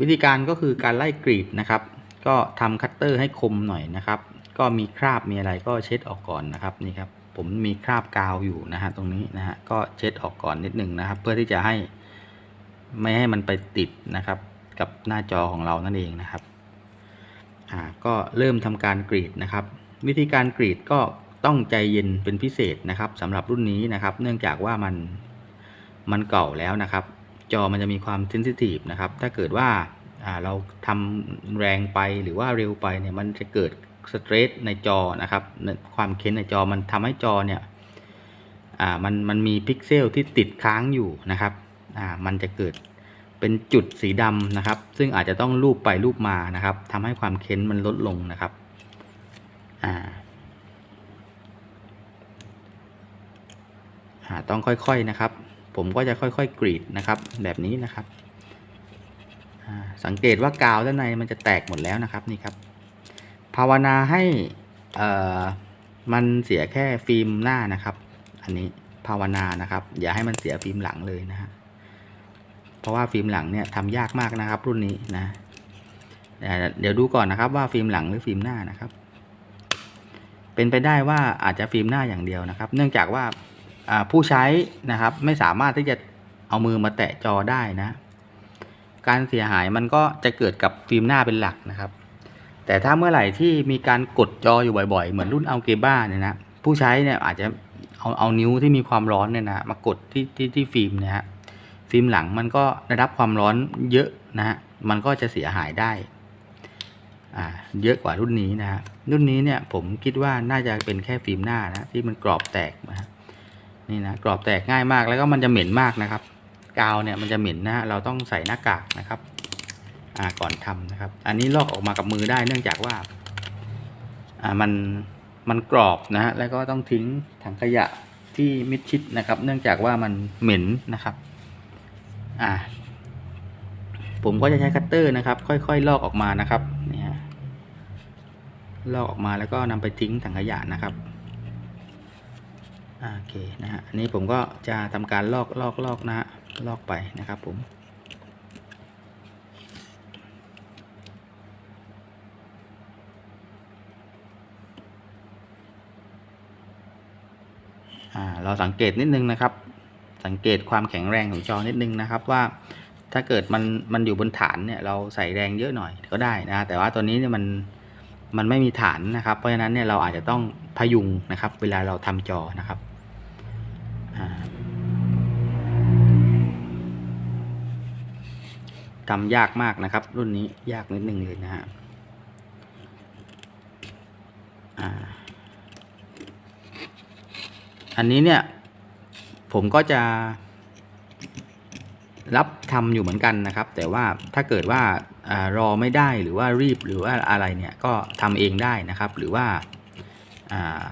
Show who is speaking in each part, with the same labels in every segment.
Speaker 1: วิธีการก็คือการไล่กรีดนะครับ ก็ทำคัตเตอร์ให้คมหน่อยนะครับ ก็มีคราบมีอะไรก็เช็ดออกก่อนนะครับนี่ครับผมมีคราบกาวอยู่นะฮะตรงนี้นะฮะก็เช็ดออกก่อนนิดนึงนะครับ เพื่อที่จะให้ไม่ให้มันไปติดนะครับ กับหน้าจอของเรานั่นเองนะครับอ่าก็เริ่มทำการกรีดนะครับ วิธีการกรีดก็ต้องใจเย็นเป็นพิเศษนะครับสำหรับรุ่นนี้นะครับ เนื่องจากว่ามันมันเก่าแล้วนะครับ จอมันจะมีความเซนซิทีฟนะครับ ถ้าเกิดว่าเราทำแรงไปหรือว่าเร็วไปเนี่ยมันจะเกิดสเตรสในจอนะครับ ความเค้นในจอมันทำให้จอเนี่ยมันมันมีพิกเซลที่ติดค้างอยู่นะครับมันจะเกิดเป็นจุดสีดำนะครับ ซึ่งอาจจะต้องรูปไปรูปมานะครับทำให้ความเค้นมันลดลงนะครับต้องค่อยๆนะครับ ผมก็จะค่อยๆกรีดนะครับ แบบนี้นะครับสังเกตว่ากาวด้านในมันจะแตกหมดแล้วนะครับนี่ครับ ภาวนาให้มันเสียแค่ฟิล์มหน้านะครับ อันนี้ภาวนานะครับ อย่าให้มันเสียฟิล์มหลังเลยนะฮะเพราะว่าฟิล์มหลังเนี่ยทำยากมากนะครับ รุ่นนี้นะเดี๋ยวดูก่อนนะครับว่าฟิล์มหลังหรือฟิล์มหน้านะครับ เป็นไปได้ว่าอาจจะฟิล์มหน้าอย่างเดียวนะครับ เนื่องจากว่า ผู้ใช้นะครับไม่สามารถที่จะเอามือมาแตะจอได้นะ การเสียหายมันก็จะเกิดกับฟิล์มหน้าเป็นหลักนะครับ แต่ถ้าเมื่อไหร่ที่มีการกดจออยู่บ่อยๆ เหมือนรุ่นอัลเกบ้าเนี่ยนะผู้ใช้เนี่ยอาจจะเอาเอานิ้วที่มีความร้อนเนี่ยนะมากดที่ที่ที่ฟิล์มนี่ยฮะฟิล์มหลังมันก็ได้รับความร้อนเยอะนะฮะมันก็จะเสียหายได้อ่าเยอะกว่ารุ่นนี้นะฮะรุ่นนี้เนี่ยผมคิดว่าน่าจะเป็นแค่ฟิล์มหน้านะที่มันกรอบแตกนะฮะ นี่นะกรอบแตกง่ายมากแล้วก็มันจะเหม็นมากนะครับ กาวเนี่ยมันจะเหม็นนะฮะเราต้องใส่หน้ากากนะครับอ่าก่อนทำนะครับ อันนี้ลอกออกมากับมือได้เนื่องจากว่าอ่ามันมันกรอบนะฮะแล้วก็ต้องทิ้งถังขยะที่มิดชิดนะครับ เนื่องจากว่ามันเหม็นนะครับอ่าผมก็จะใช้คัตเตอร์นะครับ ค่อยๆ ลอกออกมานะครับนี่ฮะลอกออกมาแล้วก็นำไปทิ้งถังขยะนะครับ โอเคนะฮะอันนี้ผมก็จะทำการลอกลอกลอกนะฮะลอกไปนะครับผมเราสังเกตนิดนึงนะครับ สังเกตความแข็งแรงของจอนิดนึงนะครับว่าถ้าเกิดมันมันอยู่บนฐานเนี่ยเราใส่แรงเยอะหน่อยก็ได้นะแต่ว่าตัวนี้เนี่ยมันมันไม่มีฐานนะครับ เพราะฉะนั้นเนี่ยเราอาจจะต้องพยุงนะครับ เวลาเราทำจอนะครับ ทำยากมากนะครับ รุ่นนี้ยากนิดนึงเลยนะฮะอันนี้เนี่ย ผมก็จะ รับทำอยู่เหมือนกันนะครับ แต่ว่าถ้าเกิดว่าอารอไม่ได้หรือว่ารีบหรือว่าอะไรเนี่ยก็ทำเองได้นะครับ หรือว่าอ่า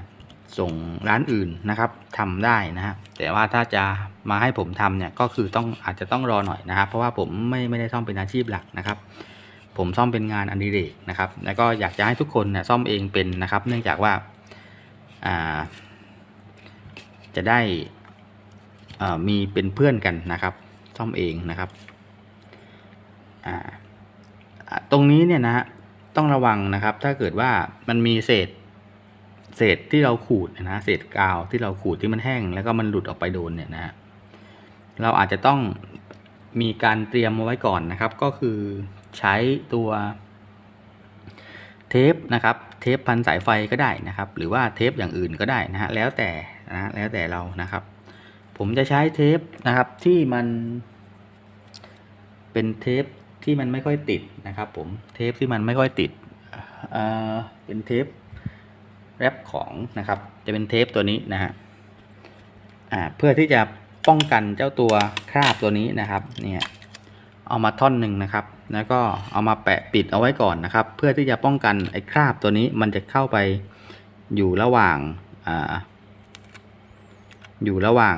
Speaker 1: ส่งร้านอื่นนะครับทำได้นะฮะแต่ว่าถ้าจะมาให้ผมทำเนี่ยก็คือต้องอาจจะต้องรอหน่อยนะครับ เพราะว่าผมไม่ไม่ได้ซ่อมเป็นอาชีพหลักนะครับ ผมซ่อมเป็นงานอดิเรกนะครับ แล้วก็อยากจะให้ทุกคนเนี่ยซ่อมเองเป็นนะครับ เนื่องจากว่าอ่าจะได้อ่ามีเป็นเพื่อนกันนะครับซ่อมเองนะครับอ่าตรงนี้เนี่ยนะฮะต้องระวังนะครับ ถ้าเกิดว่ามันมีเศษ เศษที่เราขูดนะเศษกาวที่เราขูดที่มันแห้ง แล้วก็มันหลุดออกไปโดนเนี่ยนะฮะเราอาจจะต้องมีการเตรียมเอาไว้ก่อนนะครับ ก็คือใช้ตัวเทปนะครับ เทปพันสายไฟก็ได้นะครับ หรือว่าเทปอย่างอื่นก็ได้นะฮะแล้วแต่นะฮะแล้วแต่เรานะครับ ผมจะใช้เทปนะครับที่มันเป็นเทปที่มันไม่ค่อยติดนะครับ ผมเทปที่มันไม่ค่อยติดเอ่อเป็นเทป แรปของนะครับ จะเป็นเทปตัวนี้นะฮะอ่าเพื่อที่จะป้องกันเจ้าตัวคราบตัวนี้นะครับเนี่ยเอามาท่อนหนึ่งนะครับ แล้วก็เอามาแปะปิดเอาไว้ก่อนนะครับ เพื่อที่จะป้องกันไอ้คราบตัวนี้มันจะเข้าไปอยู่ระหว่างอ่าอยู่ระหว่าง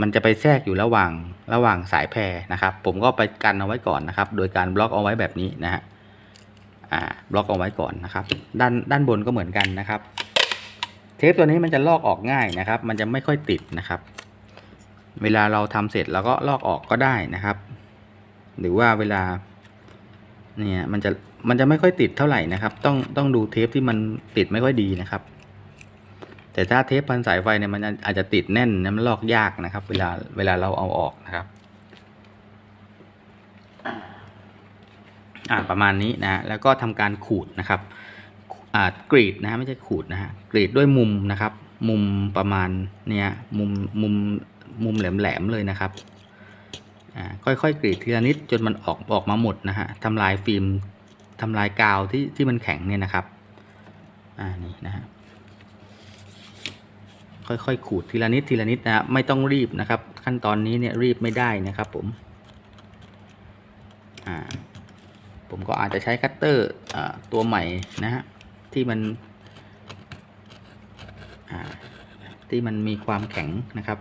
Speaker 1: มันจะไปแทรกอยู่ระหว่างระหว่างสายแพรนะครับ ผมก็ไปกันเอาไว้ก่อนนะครับ โดยการบล็อกเอาไว้แบบนี้นะฮะอ่าบล็อกเอาไว้ก่อนนะครับ ด้านด้านบนก็เหมือนกันนะครับ เทปตัวนี้มันจะลอกออกง่ายนะครับ มันจะไม่ค่อยติดนะครับ เวลาเราทำเสร็จเราก็ลอกออกก็ได้นะครับ หรือว่าเวลาเนี่ยมันจะมันจะไม่ค่อยติดเท่าไหร่นะครับ ต้องต้องดูเทปที่มันติดไม่ค่อยดีนะครับ แต่ถ้าเทปพันสายไฟเนี่ยมันอาจจะติดแน่นนะมันลอกยากนะครับ เวลาเวลาเราเอาออกนะครับอ่าประมาณนี้นะแล้วก็ทำการขูดนะครับ กรีดนะฮะไม่ใช่ขูดนะฮะกรีดด้วยมุมนะครับ มุมประมาณเนี่ยมุมมุมมุมแหลมๆเลยนะครับอ่าค่อยๆกรีดทีละนิดจนมันออกออกมาหมดนะฮะทำลายฟิล์มทำลายกาวที่ที่มันแข็งเนี่ยนะครับอ่านี่นะฮะค่อยๆขูดทีละนิดทีละนิดนะฮะไม่ต้องรีบนะครับ ขั้นตอนนี้เนี่ยรีบไม่ได้นะครับผมอ่าผมก็อาจจะใช้คัตเตอร์อ่าตัวใหม่นะฮะ ที่มันที่มันมีความแข็งนะครับ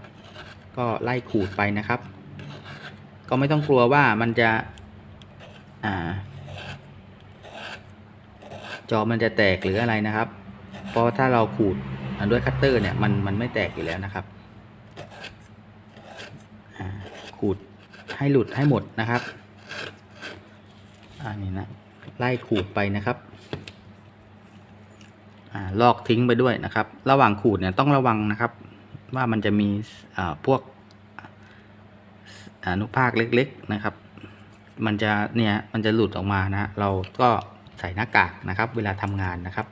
Speaker 1: ก็ไล่ขูดไปนะครับ ก็ไม่ต้องกลัวว่ามันจะจอมันจะแตกหรืออะไรนะครับ เพราะถ้าเราขูดด้วยคัตเตอร์เนี่ยมันมันไม่แตกอยู่แล้วนะครับขูดให้หลุดให้หมดนะครับ อันนี้นะไล่ขูดไปนะครับ ลอกทิ้งไปด้วยนะครับ ระหว่างขูดเนี่ยต้องระวังนะครับ ว่ามันจะมีพวกอนุภาคเล็กๆนะครับ มันจะเนี่ยมันจะหลุดออกมานะฮะเราก็ใส่หน้ากากนะครับ เวลาทำงานนะครับ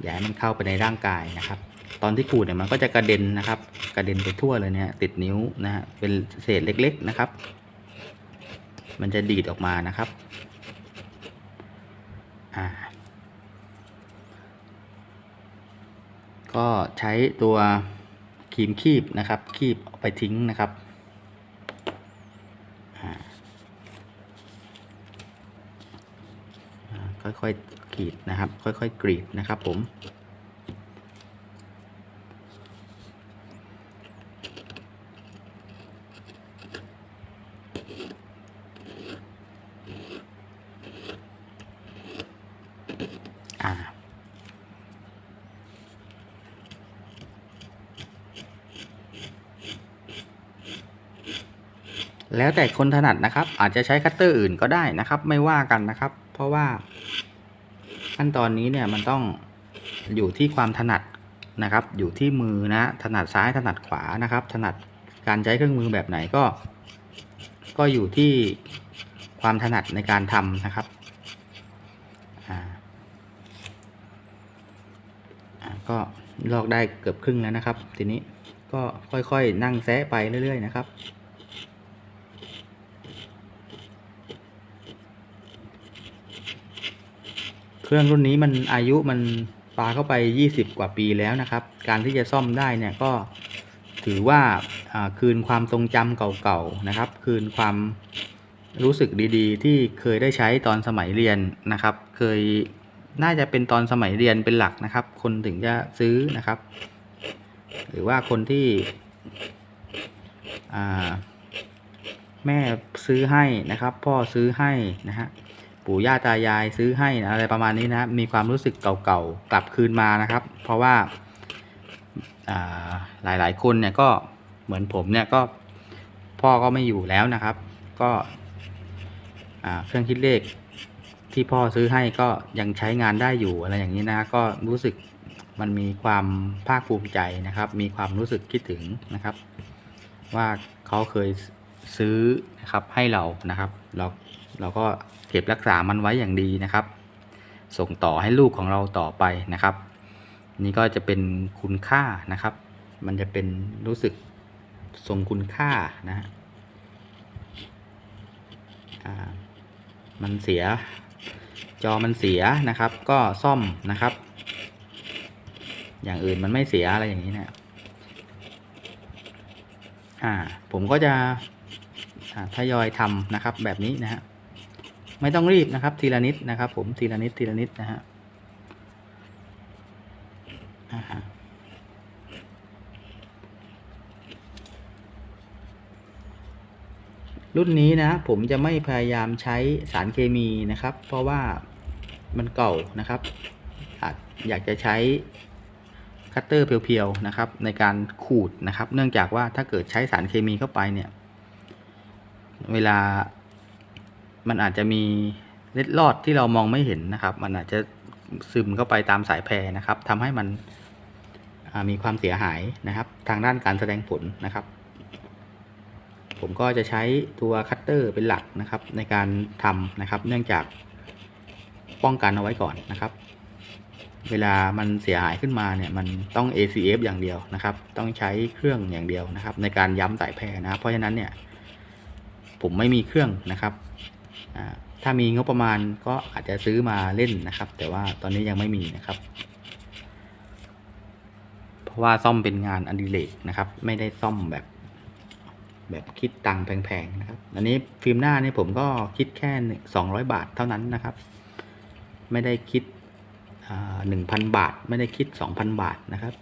Speaker 1: อย่าให้มันเข้าไปในร่างกายนะครับ ตอนที่ขูดเนี่ยมันก็จะกระเด็นนะครับ กระเด็นไปทั่วเลยเนี่ยติดนิ้วนะฮะเป็นเศษเล็กๆนะครับ มันจะดีดออกมานะครับอ่า ก็ใช้ตัวครีมคีบนะครับ คีบไปทิ้งนะครับค่อยๆกรีดนะครับ ค่อยๆกรีดนะครับผม แล้วแต่คนถนัดนะครับ อาจจะใช้คัตเตอร์อื่นก็ได้นะครับ ไม่ว่ากันนะครับ เพราะว่า ขั้นตอนนี้เนี่ยมันต้องอยู่ที่ความถนัดนะครับ อยู่ที่มือนะ ถนัดซ้ายถนัดขวานะครับ ถนัดการใช้เครื่องมือแบบไหนก็ ก็อยู่ที่ความถนัดในการทำนะครับอ่าก็ลอกได้เกือบครึ่งแล้วนะครับ ทีนี้ก็ค่อยๆนั่งแซะไปเรื่อย ๆ นะครับ เค รื่องรุ่นนี้มันอายุมันปาเข้าไป 20 กว่าปีแล้วนะครับ การที่จะซ่อมได้เนี่ยก็ถือว่าคืนความทรงจำเก่าๆนะครับ คืนความรู้สึกดีๆ ที่เคยได้ใช้ตอนสมัยเรียนนะครับ เคยน่าจะเป็นตอนสมัยเรียนเป็นหลักนะครับ คนถึงจะซื้อนะครับ หรือว่าคนที่แม่ซื้อให้นะครับ พ่อซื้อให้นะฮะ ปู่ย่าตายายซื้อให้นะอะไรประมาณนี้นะครับ มีความรู้สึกเก่าๆกลับคืนมานะครับ เพราะว่าาหลายๆคนเนี่ยก็เหมือนผมเนี่ยก็พ่อก็ไม่อยู่แล้วนะครับ ก็เครื่องคิดเลขที่พ่อซื้อให้ก็ยังใช้งานได้อยู่อะไรอย่างนี้นะก็รู้สึกมันมีความภาคภูมิใจนะครับ มีความรู้สึกคิดถึงนะครับ ว่าเขาเคยซื้อนะครับให้เรานะครับ เราเราก็ ก็บรักษามันไว้อย่างดีนะครับ ส่งต่อให้ลูกของเราต่อไปนะครับ นี่ก็จะเป็นคุณค่านะครับ มันจะเป็นรู้สึกทรงคุณค่านะฮะอ่ามันเสีย จอมันเสียนะครับ ก็ซ่อมนะครับ อย่างอื่นมันไม่เสียอะไรอย่างนี้นะอ่าผมก็จะอ่าทยอยทำนะครับแบบนี้นะฮะ ไม่ต้องรีบนะครับ ทีละนิดนะครับ ผมทีละนิดทีละนิดนะฮะรุ่นนี้นะ ผมจะไม่พยายามใช้สารเคมีนะครับ เพราะว่ามันเก่านะครับอาจอยากจะใช้คัตเตอร์เพียวๆนะครับ ในการขูดนะครับ เนื่องจากว่าถ้าเกิดใช้สารเคมีเข้าไปเนี่ย เวลา มันอาจจะมีเล็ดลอดที่เรามองไม่เห็นนะครับ มันอาจจะซึมเข้าไปตามสายแพรนะครับทำให้มันมีความเสียหายนะครับ ทางด้านการแสดงผลนะครับ ผมก็จะใช้ตัวคัตเตอร์เป็นหลักนะครับ ในการทำนะครับ เนื่องจากป้องกันเอาไว้ก่อนนะครับ เวลามันเสียหายขึ้นมาเนี่ยมันต้อง ACF อย่างเดียวนะครับ ต้องใช้เครื่องอย่างเดียวนะครับ ในการย้ำสายแพรนะครับเพราะฉะนั้นเนี่ยผมไม่มีเครื่องนะครับ ถ้ามีงบประมาณก็อาจจะซื้อมาเล่นนะครับ แต่ว่าตอนนี้ยังไม่มีนะครับ เพราะว่าซ่อมเป็นงานอดิเรกนะครับ ไม่ได้ซ่อมแบบ แบบคิดตังค์แพงๆนะครับ อันนี้ฟิล์มหน้านี่ผมก็คิดแค่สองร้อยบาทเท่านั้นนะครับ ไม่ได้คิดหนึ่งพันบาท ไม่ได้คิดสองพันบาทนะครับ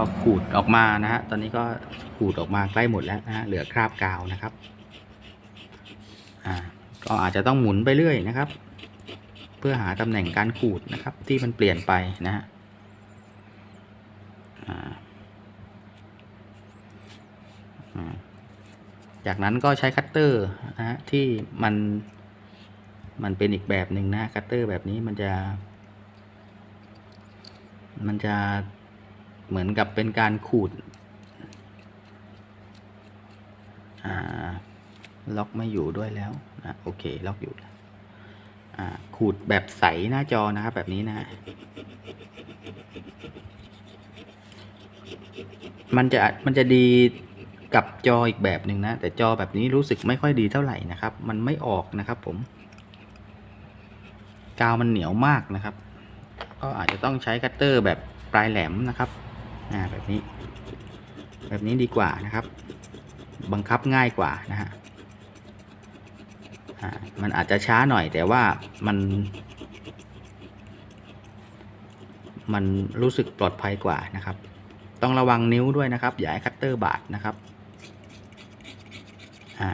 Speaker 1: ก็ขูดออกมานะฮะ ตอนนี้ก็ขูดออกมาใกล้หมดแล้วนะฮะ เหลือคราบกาวนะครับ อ่า ก็อาจจะต้องหมุนไปเรื่อยนะครับ เพื่อหาตำแหน่งการขูดนะครับ ที่มันเปลี่ยนไปนะฮะ อ่า จากนั้นก็ใช้คัตเตอร์นะฮะที่มันมันเป็นอีกแบบหนึ่งนะคัตเตอร์แบบนี้มันจะ มันจะ เหมือนกับเป็นการขูดล็อกไม่อยู่ด้วยแล้วนะโอเคล็อกอยู่ขูดแบบใสหน้าจอนะครับ แบบนี้นะฮะมันจะมันจะดีกับจออีกแบบหนึ่งนะ แต่จอแบบนี้รู้สึกไม่ค่อยดีเท่าไหร่นะครับ มันไม่ออกนะครับผม กาวมันเหนียวมากนะครับ ก็อาจจะต้องใช้คัตเตอร์แบบปลายแหลมนะครับ อ่าแบบนี้ แบบนี้ดีกว่านะครับ บังคับง่ายกว่านะฮะอ่ามันอาจจะช้าหน่อยแต่ว่ามัน มันรู้สึกปลอดภัยกว่านะครับ ต้องระวังนิ้วด้วยนะครับอย่าให้คัตเตอร์บาดนะครับอ่า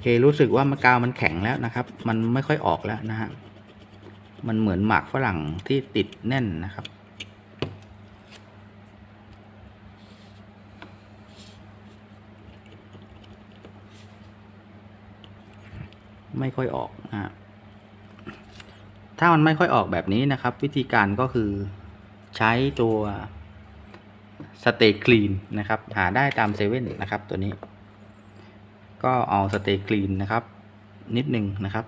Speaker 1: เครู้สึกว่ามะกาวมันแข็งแล้วนะครับ มันไม่ค่อยออกแล้วนะฮะมันเหมือนหมากฝรั่งที่ติดแน่นนะครับ ไม่ค่อยออกนะฮะถ้ามันไม่ค่อยออกแบบนี้นะครับ วิธีการก็คือใช้ตัวสเต y c คลีนนะครับ หาได้ตามเซเว่นนะครับตัวนี้ ก็เอาสเต y c คลีนนะครับ นิดนึงนะครับ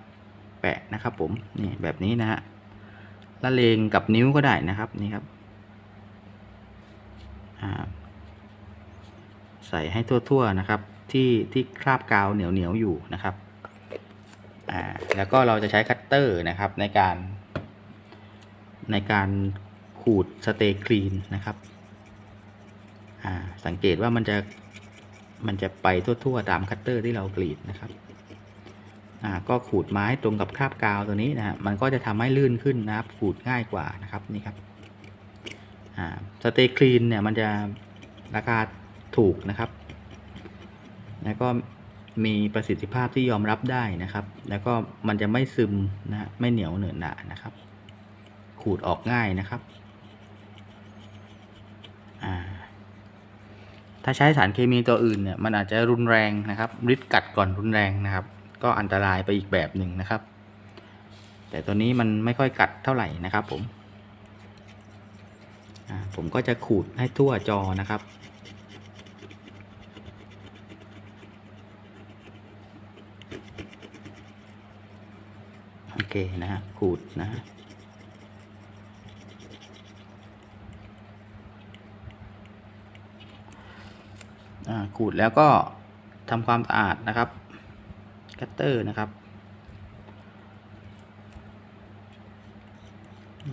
Speaker 1: แปะนะครับผมนี่แบบนี้นะฮะละเลงกับนิ้วก็ได้นะครับนี่ครับใส่ให้ทั่วๆนะครับ ที่ที่คราบกาวเหนียวๆอยู่นะครับอ่าแล้วก็เราจะใช้คัตเตอร์นะครับในการในการขูดสเต y c คลีนนะครับ สังเกตว่ามันจะ มันจะไปทั่วๆตามคัตเตอร์ที่เรากรีดนะครับอ่าก็ขูดไม้ตรงกับคราบกาวตัวนี้นะฮะมันก็จะทำให้ลื่นขึ้นนะครับ ขูดง่ายกว่านะครับนี่ครับอ่าสเต y c คลีนเนี่ยมันจะราคาถูกนะครับ แล้วก็มีประสิทธิภาพที่ยอมรับได้นะครับ แล้วก็มันจะไม่ซึมนะฮะไม่เหนียวเหนอะหนะนะครับ ขูดออกง่ายนะครับอ่า ถ้าใช้สารเคมีตัวอื่นเนี่ยมันอาจจะรุนแรงนะครับริดกัดก่อนรุนแรงนะครับ ก็อันตรายไปอีกแบบหนึ่งนะครับ แต่ตัวนี้มันไม่ค่อยกัดเท่าไหร่นะครับผมผมก็จะขูดให้ทั่วจอนะครับโอเคนะฮะขูดนะฮะ ขูดแล้วก็ทำความสะอาดนะครับคัตเตอร์นะครับ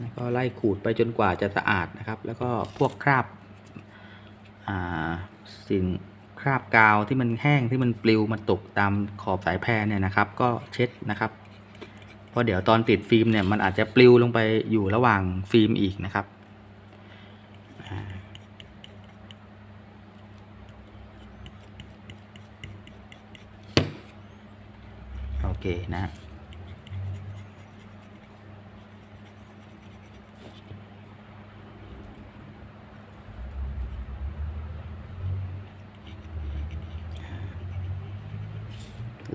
Speaker 1: แล้วก็ไล่ขูดไปจนกว่าจะสะอาดนะครับ แล้วก็พวกคราบาสิ่งคราบกาวที่มันแห้งที่มันปลิวมาตกตามขอบสายแพรเนี่ยนะครับ ก็เช็ดนะครับเพราะเดี๋ยวตอนติดฟิล์มเนี่ยมันอาจจะปลิวลงไปอยู่ระหว่างฟิล์มอีกนะครับ เคนะฮะ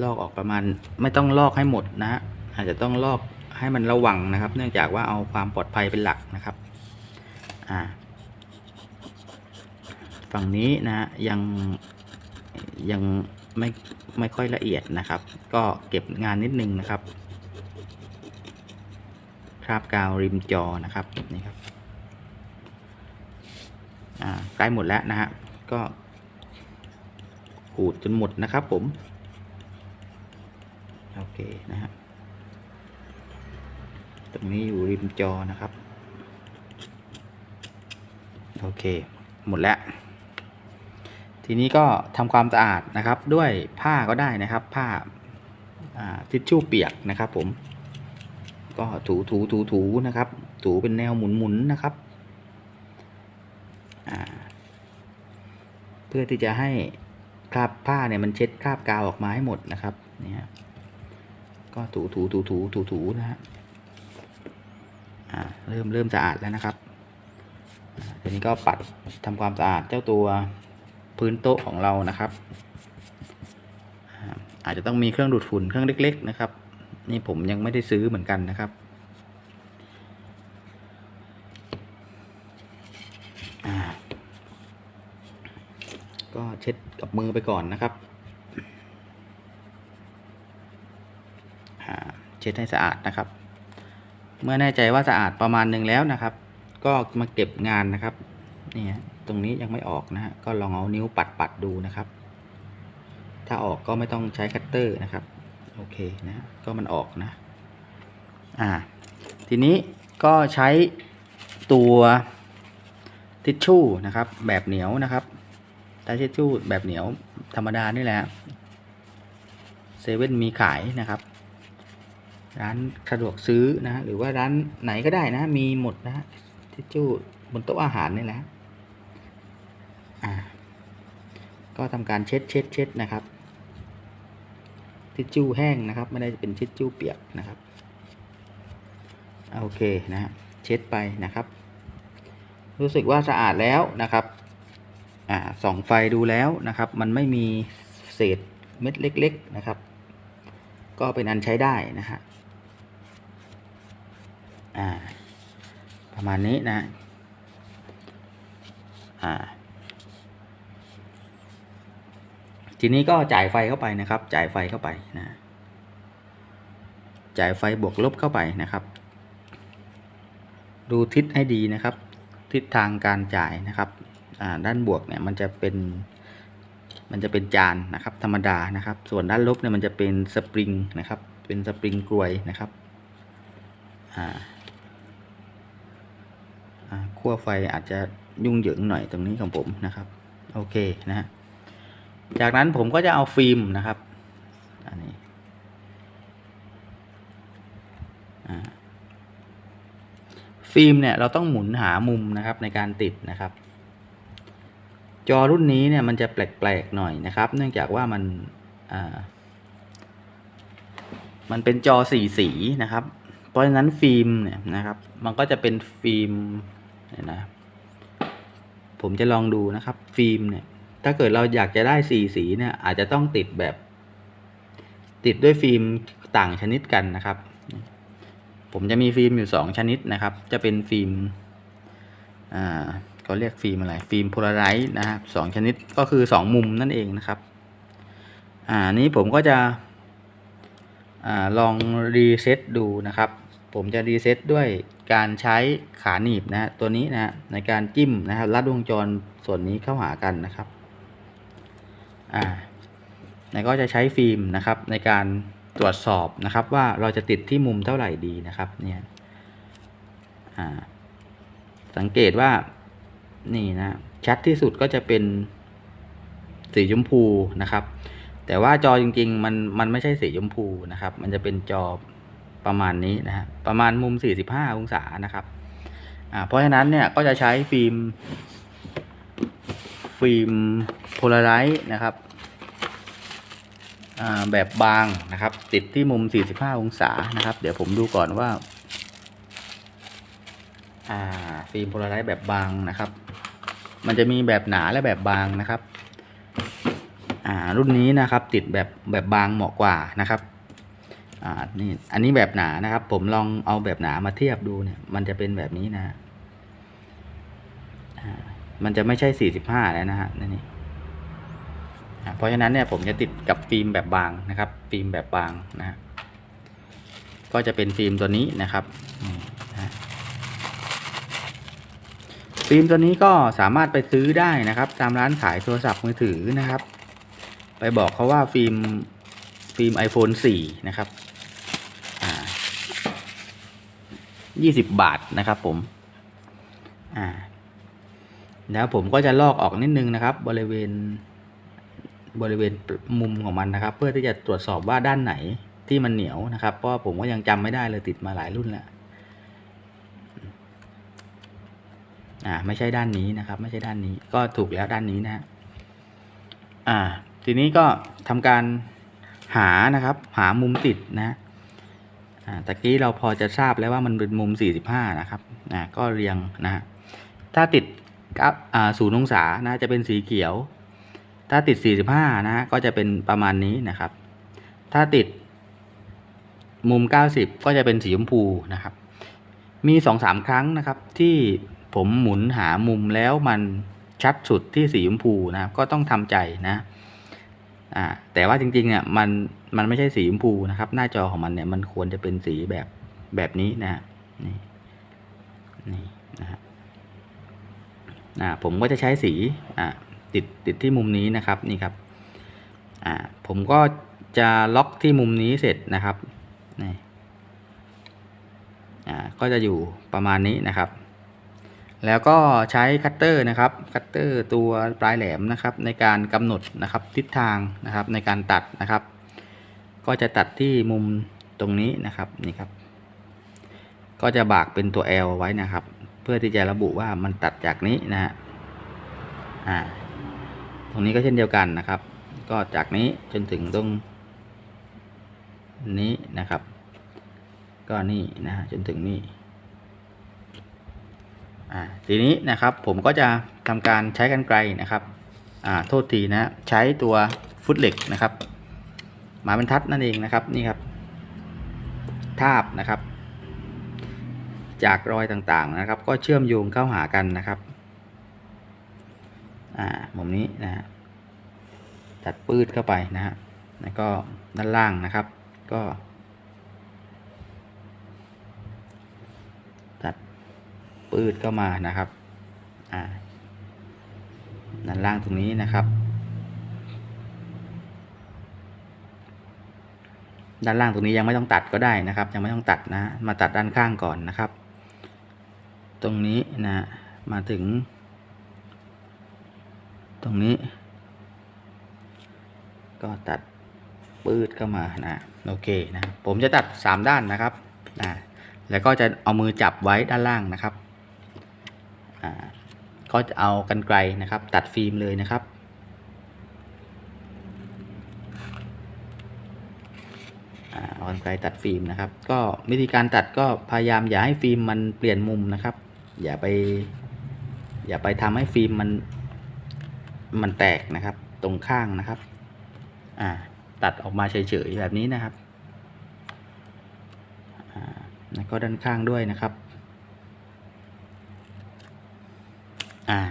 Speaker 1: ลอกออกประมาณไม่ต้องลอกให้หมดนะฮะอาจจะต้องลอกให้มันระวังนะครับ เนื่องจากว่าเอาความปลอดภัยเป็นหลักนะครับอ่าฝั่งนี้นะยังยัง ไม่ไม่ค่อยละเอียดนะครับ ก็เก็บงานนิดนึงนะครับคราบกาวริมจอนะครับนี่ครับอ่าใกล้หมดแล้วนะฮะก็ขูดจนหมดนะครับผม โอเคนะฮะตรงนี้อยู่ริมจอนะครับ โอเค หมดแล้ว ทีนี้ก็ทำความสะอาดนะครับ ด้วยผ้าก็ได้นะครับ ผ้าทิชชู่เปียกนะครับ ผม ก็ถูถูถูถูนะครับ ถูเป็นแนวหมุนหมุนนะครับเพื่อที่จะให้คราบผ้าเนี่ยมันเช็ดคราบกาวออกมาให้หมดนะครับเนี่ยก็ถูถูถูถูถูถูนะฮะเริ่มเริ่มสะอาดแล้วนะครับทีนี้ก็ปัดทำความสะอาดเจ้าตัว พื้นโต๊ะของเรานะครับ อาจจะต้องมีเครื่องดูดฝุ่นเครื่องเล็ก ๆ นะครับ นี่ผมยังไม่ได้ซื้อเหมือนกันนะครับก็เช็ดกับมือไปก่อนนะครับ เช็ดให้สะอาดนะครับ เมื่อแน่ใจว่าสะอาดประมาณหนึ่งแล้วนะครับ ก็มาเก็บงานนะครับ นี่ ตรงนี้ยังไม่ออกนะฮะก็ลองเอานิ้วปัดปัดดูนะครับ ถ้าออกก็ไม่ต้องใช้คัตเตอร์นะครับโอเคนะก็มันออกนะอ่าทีนี้ก็ใช้ตัวทิชชู่นะครับ แบบเหนียวนะครับใช้ทิชชู่แบบเหนียวธรรมดานี่แหละเซเว่นมีขายนะครับ ร้านสะดวกซื้อนะหรือว่าร้านไหนก็ได้นะมีหมดนะทิชชู่บนโต๊ะอาหารนี่แหละ อ่า ก็ทำการเช็ดเช็ดเช็ดนะครับทิชชู่แห้งนะครับ ไม่ได้เป็นทิชชู่เปียกนะครับ โอเคนะ เช็ดไปนะครับ รู้สึกว่าสะอาดแล้วนะครับอ่าส่องไฟดูแล้วนะครับ มันไม่มีเศษเม็ดเล็ก ๆนะครับ ก็เป็นอันใช้ได้นะฮะอ่าประมาณนี้นะอ่า ทีนี้ก็จ่ายไฟเข้าไปนะครับ จ่ายไฟเข้าไปนะ จ่ายไฟบวกลบเข้าไปนะครับ ดูทิศให้ดีนะครับ ทิศทางการจ่ายนะครับอ่าด้านบวกเนี่ยมันจะเป็นมันจะเป็นจานนะครับ ธรรมดานะครับ ส่วนด้านลบเนี่ยมันจะเป็นสปริงนะครับ เป็นสปริงกลวยนะครับอ่าอ่าขั้วไฟอาจจะยุ่งเหยิงหน่อยตรงนี้ของผมนะครับ โอเคนะฮะ จากนั้นผมก็จะเอาฟิล์มนะครับ อันนี้ฟิล์มเนี่ยเราต้องหมุนหามุมนะครับในการติดนะครับ จอรุ่นนี้เนี่ยมันจะแปลกๆหน่อยนะครับ เนื่องจากว่ามันอ่ามันเป็นจอสีสีนะครับ เพราะฉะนั้นฟิล์มเนี่ยนะครับ มันก็จะเป็นฟิล์มเนี่ยนะ ผมจะลองดูนะครับ ฟิล์มเนี่ย ถ้าเกิดเราอยากจะได้สีสีเนี่ยอาจจะต้องติดแบบ ติดด้วยฟิล์มต่างชนิดกันนะครับ ผมจะมีฟิล์มอยู่สองชนิดนะครับ จะเป็นฟิล์มอ่าเขาเรียกฟิล์มอะไรฟิล์มโพลาไรต์นะครับสองชนิดก็คือสองมุมนั่นเองนะครับอ่านี้ผมก็จะอ่าลองรีเซ็ตดูนะครับ ผมจะรีเซ็ตด้วยการใช้ขาหนีบนะฮะตัวนี้นะฮะในการจิ้มนะครับลัดวงจรส่วนนี้เข้าหากันนะครับ อ่าแล้วก็จะใช้ฟิล์มนะครับในการตรวจสอบนะครับว่าเราจะติดที่มุมเท่าไหร่ดีนะครับเนี่ยอ่าสังเกตว่านี่นะชัดที่สุดก็จะเป็นสีชมพูนะครับ แต่ว่าจอจริง ๆ มันมันไม่ใช่สีชมพูนะครับ มันจะเป็นจอประมาณนี้นะฮะประมาณมุม 45 องศานะครับอ่าเพราะฉะนั้นเนี่ยก็จะใช้ฟิล์ม ฟิล์มโพลาไรต์นะครับแบบบางนะครับ ติดที่มุม 45 องศานะครับ เดี๋ยวผมดูก่อนว่าาฟิล์มโพลาไรต์แบบบางนะครับ มันจะมีแบบหนาและแบบบางนะครับรุ่นนี้นะครับติดแบบแบบบางเหมาะกว่านะครับอ่านี่อันนี้แบบหนานะครับ ผมลองเอาแบบหนามาเทียบดูเนี่ย มันจะเป็นแบบนี้นะ มันจะไม่ใช่ 45 แล้วนะฮะนี่นี่เพราะฉะนั้นเนี่ยผมจะติดกับฟิล์มแบบบางนะครับ ฟิล์มแบบบางนะฮะก็จะเป็นฟิล์มตัวนี้นะครับฟิล์มตัวนี้ก็สามารถไปซื้อได้นะครับ ตามร้านขายโทรศัพท์มือถือนะครับ ไปบอกเขาว่าฟิล์มฟิล์ม iPhone 4 นะครับอ่ายี่สิบบาทนะครับผม อ่า แล้วผมก็จะลอกออกนิดนึงนะครับ บริเวณบริเวณมุมของมันนะครับ เพื่อที่จะตรวจสอบว่าด้านไหนที่มันเหนียวนะครับ เพราะผมก็ยังจำไม่ได้เลยติดมาหลายรุ่นแล้วอ่าไม่ใช่ด้านนี้นะครับ ไม่ใช่ด้านนี้ก็ถูกแล้วด้านนี้นะฮะอ่า ทีนี้ก็ทำการหานะครับ หามุมติดนะอ่าตะกี้เราพอจะทราบแล้วว่ามันเป็นมุม 45 นะครับอ่าก็เรียงนะฮะถ้าติด ศูนย์องศานะจะเป็นสีเขียว ถ้าติด 45 นะฮะก็จะเป็นประมาณนี้นะครับ ถ้าติดมุม 90 ก็จะเป็นสีชมพูนะครับ มี 2-3 ครั้งนะครับ ที่ผมหมุนหามุมแล้วมันชัดสุดที่สีชมพูนะครับ ก็ต้องทำใจนะอ่าแต่ว่าจริงๆเนี่ยมันมันไม่ใช่สีชมพูนะครับ หน้าจอของมันเนี่ยมันควรจะเป็นสีแบบแบบนี้นะฮะนี่นี่ อ่าผมก็จะใช้สีอ่าติดติดที่มุมนี้นะครับนี่ครับอ่าผมก็จะล็อกที่มุมนี้เสร็จนะครับนี่อ่าก็จะอยู่ประมาณนี้นะครับ แล้วก็ใช้คัตเตอร์นะครับคัตเตอร์ตัวปลายแหลมนะครับ ในการกำหนดนะครับทิศทางนะครับในการตัดนะครับ ก็จะตัดที่มุมตรงนี้นะครับนี่ครับ ก็จะบากเป็นตัว L ไว้นะครับ เพื่อที่จะระบุว่ามันตัดจากนี้นะฮะอ่าตรงนี้ก็เช่นเดียวกันนะครับ ก็จากนี้จนถึงตรงนี้นะครับ ก็นี่นะฮะจนถึงนี่อ่าทีนี้นะครับผมก็จะทำการใช้กันไกลนะครับอ่าโทษทีนะใช้ตัวฟุตเหล็กนะครับหมาบรรทัดนั่นเองนะครับนี่ครับทาบนะครับ จากรอยต่างๆนะครับ ก็เชื่อมโยงเข้าหากันนะครับอ่ามุมนี้นะฮะตัดปืดเข้าไปนะฮะแล้วก็ด้านล่างนะครับ ก็ตัดปืดเข้ามานะครับอ่าด้านล่างตรงนี้นะครับด้านล่างตรงนี้ยังไม่ต้องตัดก็ได้นะครับ ยังไม่ต้องตัดนะ มาตัดด้านข้างก่อนนะครับ ตรงนี้นะมาถึง ตรงนี้ ก็ตัดปืดเข้ามานะโอเคนะผมจะตัด 3 ด้านนะครับนะแล้วก็จะเอามือจับไว้ด้านล่างนะครับอ่าก็จะเอากันไกลนะครับ ตัดฟิล์มเลยนะครับอ่าเอากันไกลตัดฟิล์มนะครับ ก็วิธีการตัดก็พยายามอย่าให้ฟิล์มมันเปลี่ยนมุมนะครับ อย่าไป อย่าไปทำให้ฟิล์มมัน มันแตกนะครับ ตรงข้างนะครับ อ่า ตัดออกมาเฉยๆแบบนี้นะครับอ่าแล้วก็ด้านข้างด้วยนะครับ อ่า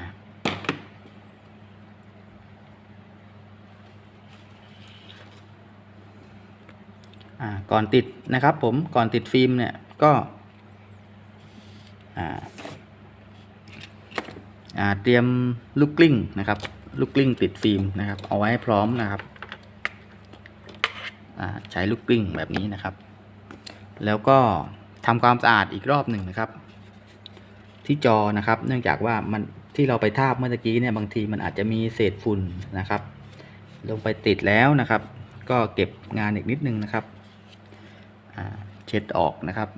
Speaker 1: อ่าก่อนติดนะครับผมก่อนติดฟิล์มเนี่ยก็อ่าอ่า เตรียมลูกกลิ้งนะครับ ลูกกลิ้งติดฟิล์มนะครับ เอาไว้ให้พร้อมนะครับใช้ลูกกลิ้งแบบนี้นะครับ แล้วก็ทำความสะอาดอีกรอบหนึ่งนะครับ ที่จอนะครับ เนื่องจากว่ามันที่เราไปทาบเมื่อกี้เนี่ยบางทีมันอาจจะมีเศษฝุ่นนะครับ ลงไปติดแล้วนะครับ ก็เก็บงานอีกนิดนึงนะครับเช็ดออกนะครับ